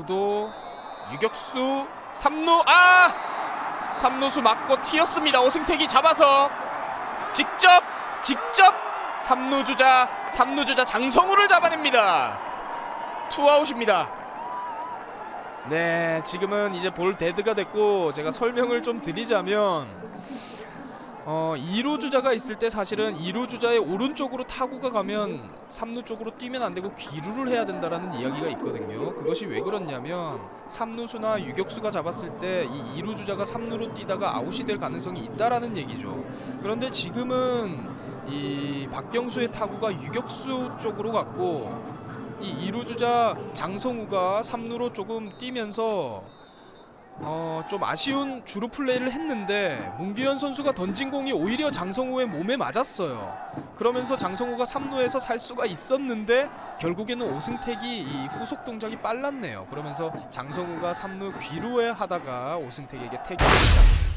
구도 유격수 3루 아! 3루수 맞고 튀었습니다. 오승택이 잡아서 직접 직접 3루 주자 3루 주자 장성우를 잡아냅니다. 투아웃입니다. 네 지금은 이제 볼 데드가 됐고 제가 설명을 좀 드리자면 어 2루 주자가 있을 때 사실은 2루 주자의 오른쪽으로 타구가 가면 3루 쪽으로 뛰면 안 되고 귀루를 해야 된다라는 이야기가 있거든요. 그것이 왜 그렇냐면 3루수나 유격수가 잡았을 때 이 2루 주자가 3루로 뛰다가 아웃이 될 가능성이 있다라는 얘기죠. 그런데 지금은 이 박경수의 타구가 유격수 쪽으로 갔고 이 2루 주자 장성우가 3루로 조금 뛰면서 어, 좀 아쉬운 주루 플레이를 했는데 문기현 선수가 던진 공이 오히려 장성우의 몸에 맞았어요. 그러면서 장성우가 3루에서 살 수가 있었는데 결국에는 오승택이 이 후속 동작이 빨랐네요. 그러면서 장성우가 3루 귀루에 하다가 오승택에게 태그를